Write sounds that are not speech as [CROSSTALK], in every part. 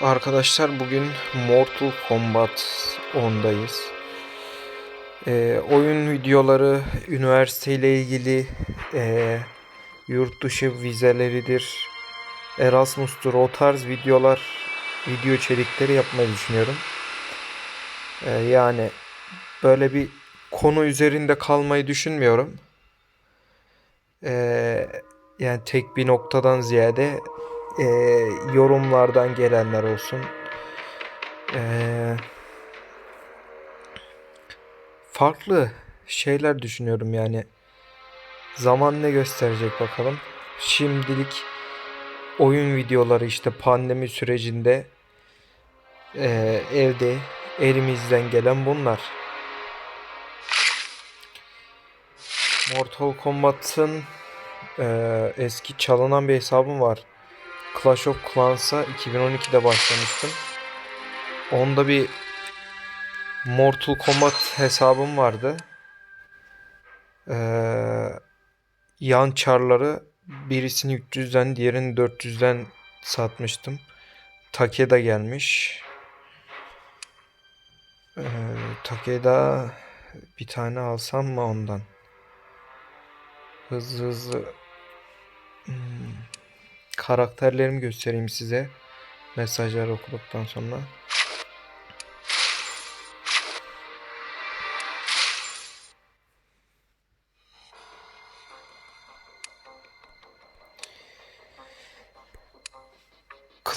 arkadaşlar bugün Mortal Kombat 10'dayız. Ee, oyun videoları, üniversiteyle ilgili ee, yurt dışı vizeleridir, Erasmus'tur o tarz videolar, video içerikleri yapmayı düşünüyorum. Ee, yani böyle bir konu üzerinde kalmayı düşünmüyorum. Ee, yani tek bir noktadan ziyade e, yorumlardan gelenler olsun. E, farklı şeyler düşünüyorum yani. Zaman ne gösterecek bakalım. Şimdilik oyun videoları işte pandemi sürecinde e, evde elimizden gelen bunlar. Mortal Kombat'ın e, eski çalınan bir hesabım var. Clash of Clans'a 2012'de başlamıştım. Onda bir Mortal Kombat hesabım vardı. Ee, yan çarları birisini 300'den diğerini 400'den satmıştım. Takeda gelmiş. Ee, Takeda bir tane alsam mı ondan? Hızlı hızlı hmm, karakterlerimi göstereyim size. Mesajlar okuduktan sonra.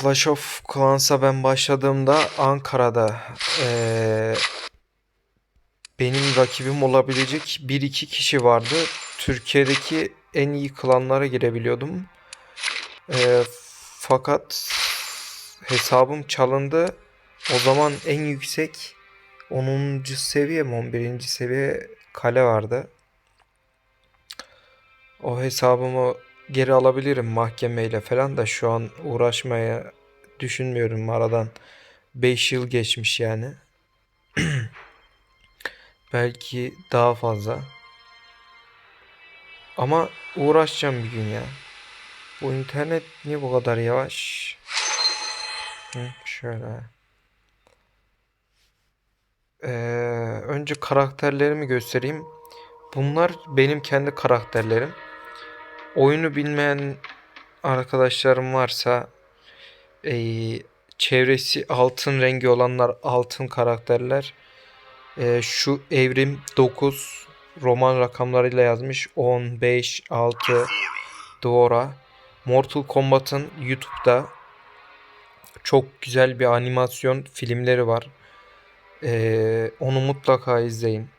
Clash of Clans'a ben başladığımda Ankara'da eee, benim rakibim olabilecek 1-2 kişi vardı. Türkiye'deki en iyi klanlara girebiliyordum. Eee, fakat hesabım çalındı. O zaman en yüksek 10. seviye mi 11. seviye kale vardı. O hesabımı geri alabilirim mahkemeyle falan da şu an uğraşmaya düşünmüyorum aradan 5 yıl geçmiş yani. [CLEARS THROAT] Belki daha fazla. Ama uğraşacağım bir gün ya. Bu internet niye bu kadar yavaş? Hı, şöyle. Ee, önce karakterlerimi göstereyim. Bunlar benim kendi karakterlerim. Oyunu bilmeyen arkadaşlarım varsa ee, çevresi altın rengi olanlar altın karakterler. Ee, şu evrim 9 roman rakamlarıyla yazmış. 10, 5, 6 Dora. Mortal Kombat'ın YouTube'da çok güzel bir animasyon filmleri var. Ee, onu mutlaka izleyin.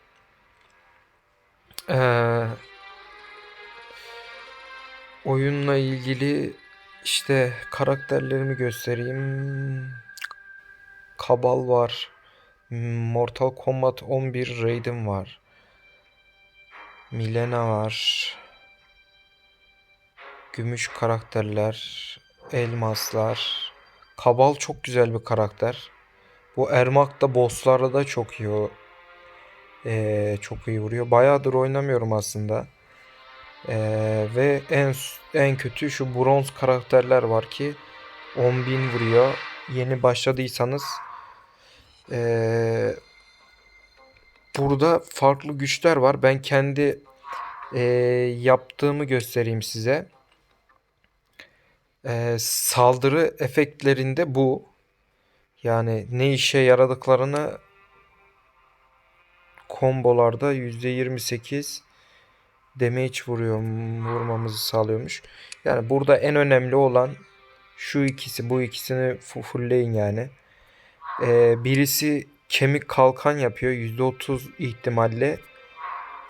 Ee, oyunla ilgili işte karakterlerimi göstereyim. Kabal var. Mortal Kombat 11 Raiden var. Milena var. Gümüş karakterler. Elmaslar. Kabal çok güzel bir karakter. Bu Ermak da bosslarda da çok iyi. Ee, çok iyi vuruyor. Bayağıdır oynamıyorum aslında. Ee, ve en en kötü şu bronz karakterler var ki 10.000 vuruyor. Yeni başladıysanız ee, burada farklı güçler var. Ben kendi ee, yaptığımı göstereyim size. Ee, saldırı efektlerinde bu. Yani ne işe yaradıklarını kombolarda %28 damage vuruyor, vurmamızı sağlıyormuş. Yani burada en önemli olan şu ikisi, bu ikisini fullleyin yani. Ee, birisi kemik kalkan yapıyor %30 ihtimalle.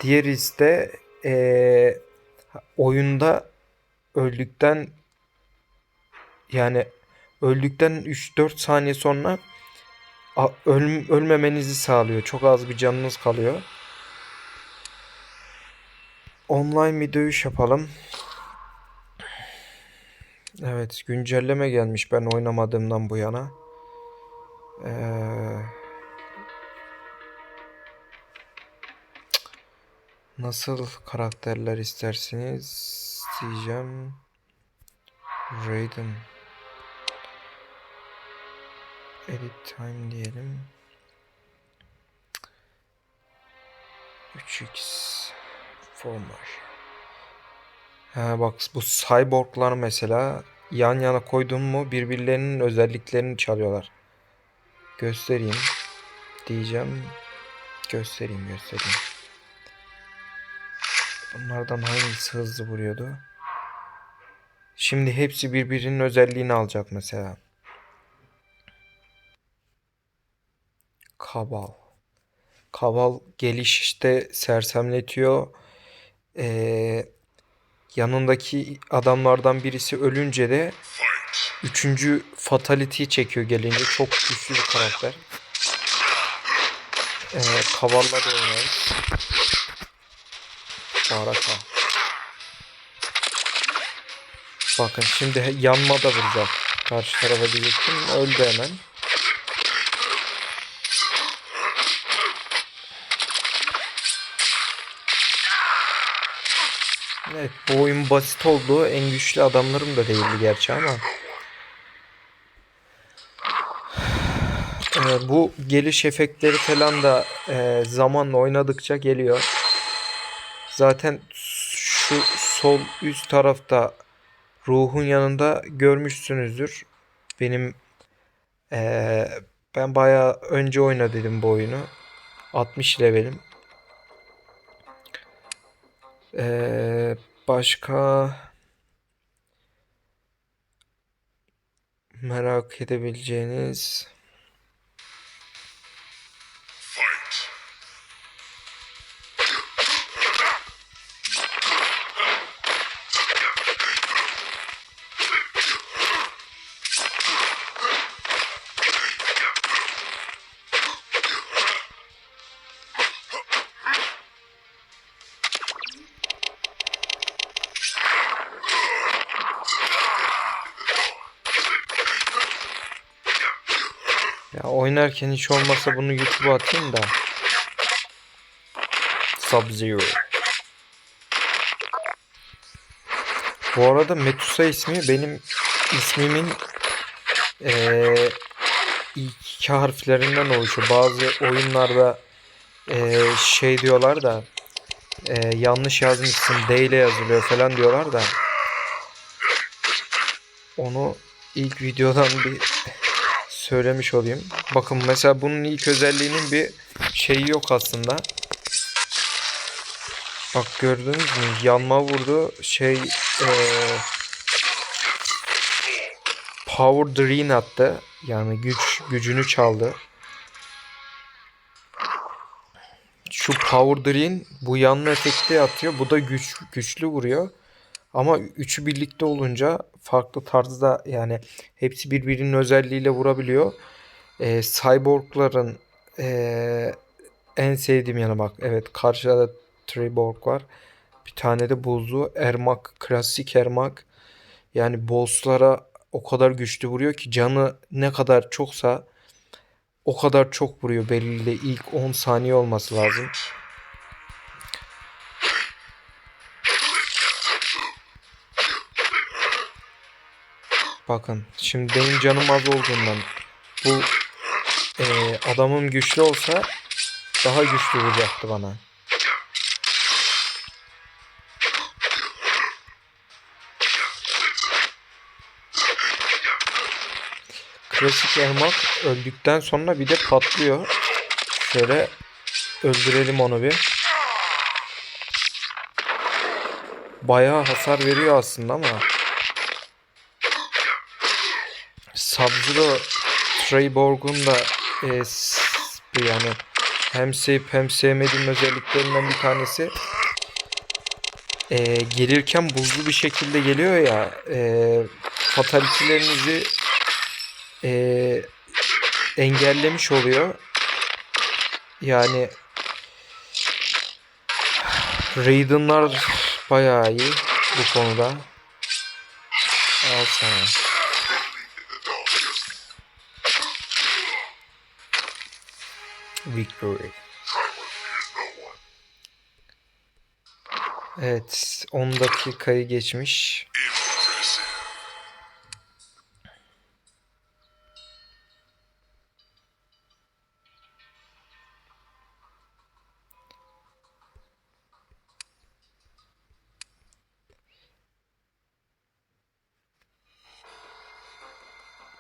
Diğeri de ee, oyunda öldükten yani öldükten 3-4 saniye sonra öl ölmemenizi sağlıyor. Çok az bir canınız kalıyor. Online bir dövüş yapalım. Evet güncelleme gelmiş ben oynamadığımdan bu yana. Ee, nasıl karakterler istersiniz diyeceğim. Raiden. Edit time diyelim. 3x format. Ha bak bu cyborglar mesela yan yana koydun mu birbirlerinin özelliklerini çalıyorlar. Göstereyim diyeceğim. Göstereyim göstereyim. Bunlardan hangisi hızlı vuruyordu? Şimdi hepsi birbirinin özelliğini alacak mesela. Kabal. Kabal gelişte sersemletiyor. Ee, yanındaki adamlardan birisi ölünce de üçüncü fatality'yi çekiyor gelince. Çok güçlü bir karakter. Ee, Kaval'la da oynarız. Baraka. Bakın şimdi yanma da vuracak. Karşı tarafa diyecektim. Öldü hemen. Evet bu oyun basit oldu. En güçlü adamlarım da değildi gerçi ama. Ee, bu geliş efektleri falan da e, zamanla oynadıkça geliyor. Zaten şu sol üst tarafta ruhun yanında görmüşsünüzdür. Benim e, ben bayağı önce oynadım bu oyunu. 60 levelim. Ee, başka merak edebileceğiniz oynarken hiç olmasa bunu YouTube'a atayım da. Sub-Zero. Bu arada Metusa ismi benim ismimin eee ilk iki harflerinden oluşuyor. Bazı oyunlarda eee, şey diyorlar da eee, yanlış yazmışsın D ile yazılıyor falan diyorlar da onu ilk videodan bir söylemiş olayım. Bakın mesela bunun ilk özelliğinin bir şeyi yok aslında. Bak gördünüz mü? Yanma vurdu. Şey eee Power Drain attı. Yani güç gücünü çaldı. Şu Power Drain bu yanma efekti atıyor. Bu da güç güçlü vuruyor. Ama üçü birlikte olunca farklı tarzda yani hepsi birbirinin özelliğiyle vurabiliyor. Ee, cyborgların ee, en sevdiğim yanı bak. Evet karşıda da Triborg var. Bir tane de buzlu Ermak. Klasik Ermak. Yani bosslara o kadar güçlü vuruyor ki canı ne kadar çoksa o kadar çok vuruyor belirli ilk 10 saniye olması lazım. Bakın şimdi benim canım az olduğundan bu eee, adamım güçlü olsa daha güçlü vuracaktı bana. Klasik elmak öldükten sonra bir de patlıyor. Şöyle öldürelim onu bir. Bayağı hasar veriyor aslında ama Sub-Zero Treyborg'un da e, yani hem sevip hem sevmediğim özelliklerinden bir tanesi e, gelirken buzlu bir şekilde geliyor ya e, fatality'lerinizi e, engellemiş oluyor. Yani Raiden'lar bayağı iyi bu konuda. Al sana. victory. Evet 10 dakikayı geçmiş.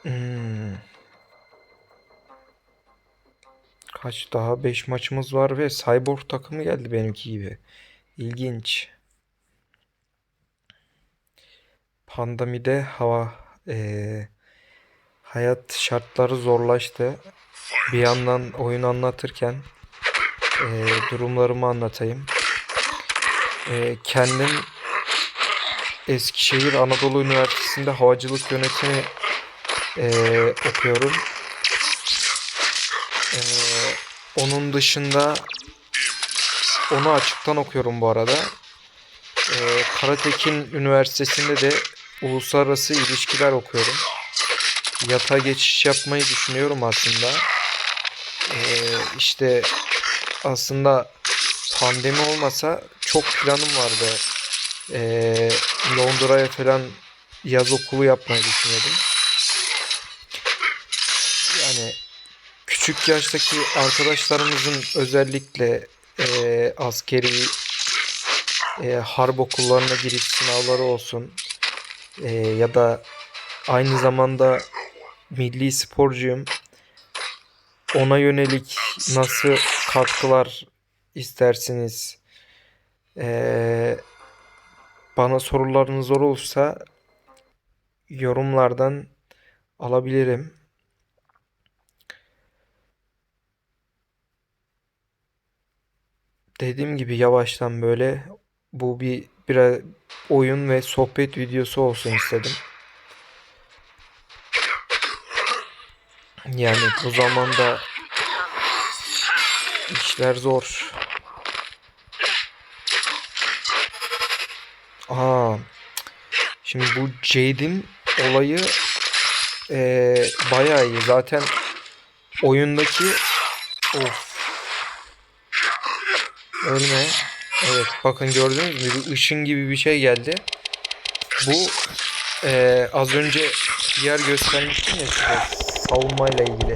Hmm. Kaç daha 5 maçımız var ve Cyborg takımı geldi benimki gibi. İlginç. Pandemide hava eee, hayat şartları zorlaştı. Bir yandan oyun anlatırken eee, durumlarımı anlatayım. Eee, kendim Eskişehir Anadolu Üniversitesi'nde havacılık yönetimi eee, okuyorum. Eee, onun dışında onu açıktan okuyorum bu arada. Eee Karatekin Üniversitesi'nde de uluslararası ilişkiler okuyorum. Yata geçiş yapmayı düşünüyorum aslında. Eee işte aslında pandemi olmasa çok planım vardı. Eee, Londra'ya falan yaz okulu yapmayı düşünüyordum. Yani küçük yaştaki arkadaşlarımızın özellikle eee, askeri eee, harp okullarına giriş sınavları olsun eee, ya da aynı zamanda milli sporcuyum. Ona yönelik nasıl katkılar istersiniz? Eee, bana sorularınız olursa yorumlardan alabilirim. Dediğim gibi yavaştan böyle bu bir biraz oyun ve sohbet videosu olsun istedim. Yani bu zamanda işler zor. Aa, şimdi bu Jade'in olayı eee bayağı iyi. Zaten oyundaki of ölme. Evet bakın gördünüz mü? Bir ışın gibi bir şey geldi. Bu eee, az önce yer göstermiştim ya size savunmayla ilgili.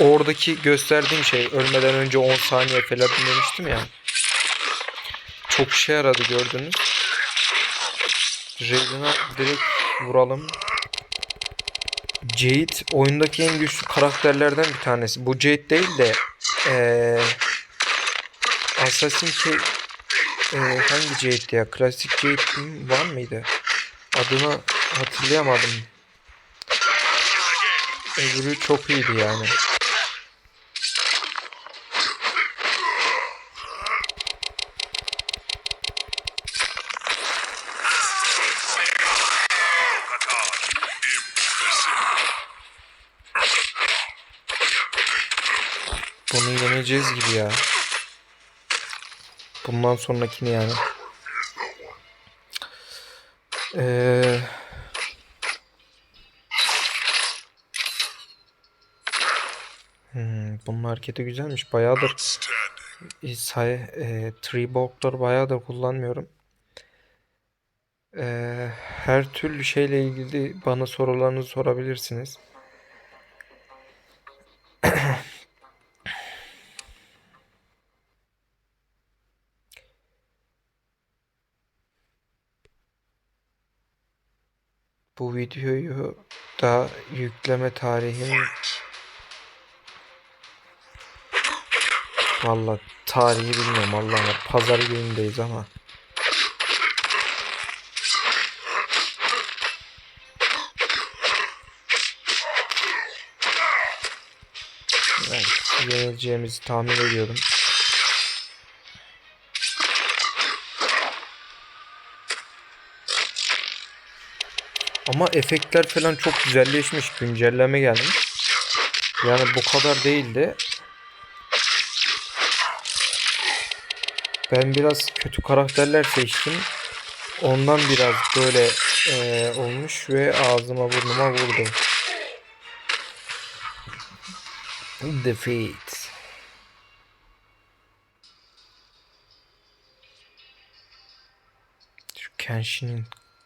Oradaki gösterdiğim şey ölmeden önce 10 saniye falan demiştim ya. Çok işe yaradı gördünüz. Raiden'a direkt vuralım. Jade oyundaki en güçlü karakterlerden bir tanesi. Bu Jade değil de eee Assassin şey eee, hangi Jade'di ya? Klasik Jade var mıydı? Adını hatırlayamadım. Öbürü çok iyiydi yani. Bunu yeneceğiz gibi ya. Bundan sonrakini yani. Ee, hmm, bunun hareketi güzelmiş. Bayağıdır e, say, e, Treebolt'ları bayağıdır kullanmıyorum. Ee, her türlü şeyle ilgili bana sorularınızı sorabilirsiniz. Bu videoyu da yükleme tarihim Valla tarihi bilmiyorum Allah pazar günündeyiz ama Evet, yenileceğimizi tahmin ediyordum. Ama efektler falan çok güzelleşmiş. Güncelleme gelmiş. Yani bu kadar değildi. Ben biraz kötü karakterler seçtim. Ondan biraz böyle eee, olmuş ve ağzıma burnuma vurdu. Defeat. Şu Kenshin'in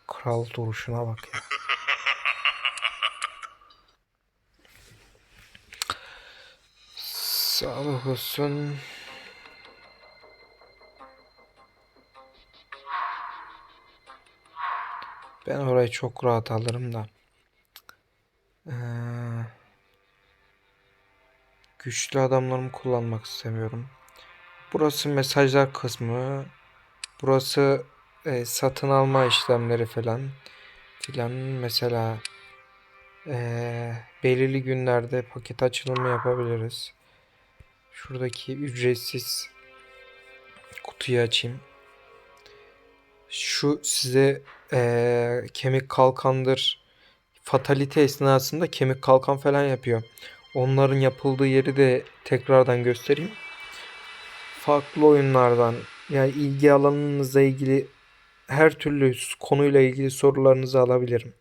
kral duruşuna bak ya. Sağlık olsun. Ben orayı çok rahat alırım da. Ee, güçlü adamlarımı kullanmak istemiyorum. Burası mesajlar kısmı. Burası e, satın alma işlemleri falan filan. Mesela e, belirli günlerde paket açılımı yapabiliriz. Şuradaki ücretsiz kutuyu açayım. Şu size e, kemik kalkandır. Fatalite esnasında kemik kalkan falan yapıyor. Onların yapıldığı yeri de tekrardan göstereyim. Farklı oyunlardan yani ilgi alanınızla ilgili her türlü konuyla ilgili sorularınızı alabilirim.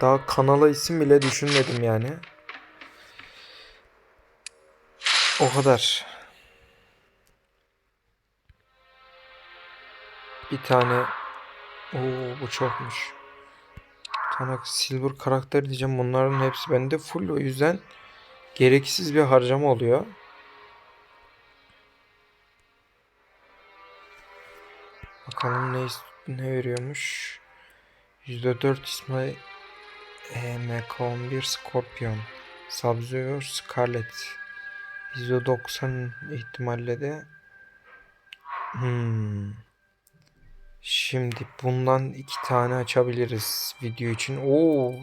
Daha kanala isim bile düşünmedim yani. O kadar. Bir tane Oo bu çokmuş. Tane silver karakter diyeceğim. Bunların hepsi bende full. O yüzden gereksiz bir harcama oluyor. Bakalım ne ne veriyormuş. %4 İsmail e, MK11 Scorpion Sub-Zero Scarlet %90 ihtimalle de hmm. Şimdi bundan iki tane açabiliriz video için. Oo,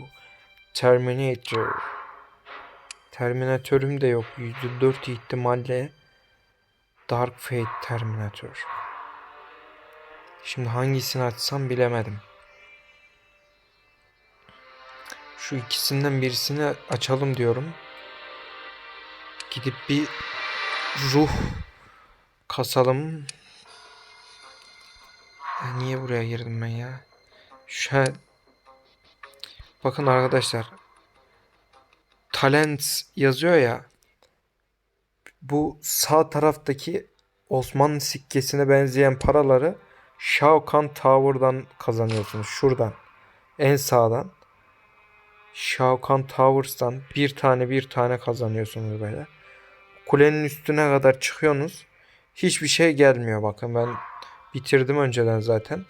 Terminator. Terminatörüm de yok. %4 ihtimalle Dark Fate Terminator. Şimdi hangisini açsam bilemedim. Şu ikisinden birisini açalım diyorum. Gidip bir ruh kasalım. Ya niye buraya girdim ben ya? Şu Bakın arkadaşlar. Talents yazıyor ya. Bu sağ taraftaki Osmanlı sikkesine benzeyen paraları Shao Kahn Tower'dan kazanıyorsunuz. Şuradan. En sağdan. Shao Kahn Towers'tan bir tane bir tane kazanıyorsunuz böyle. Kulenin üstüne kadar çıkıyorsunuz. Hiçbir şey gelmiyor bakın ben bitirdim önceden zaten.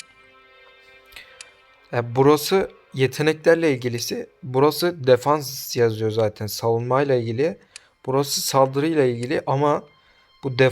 E, burası yeteneklerle ilgilisi. Burası defans yazıyor zaten savunmayla ilgili. Burası saldırıyla ilgili ama bu defans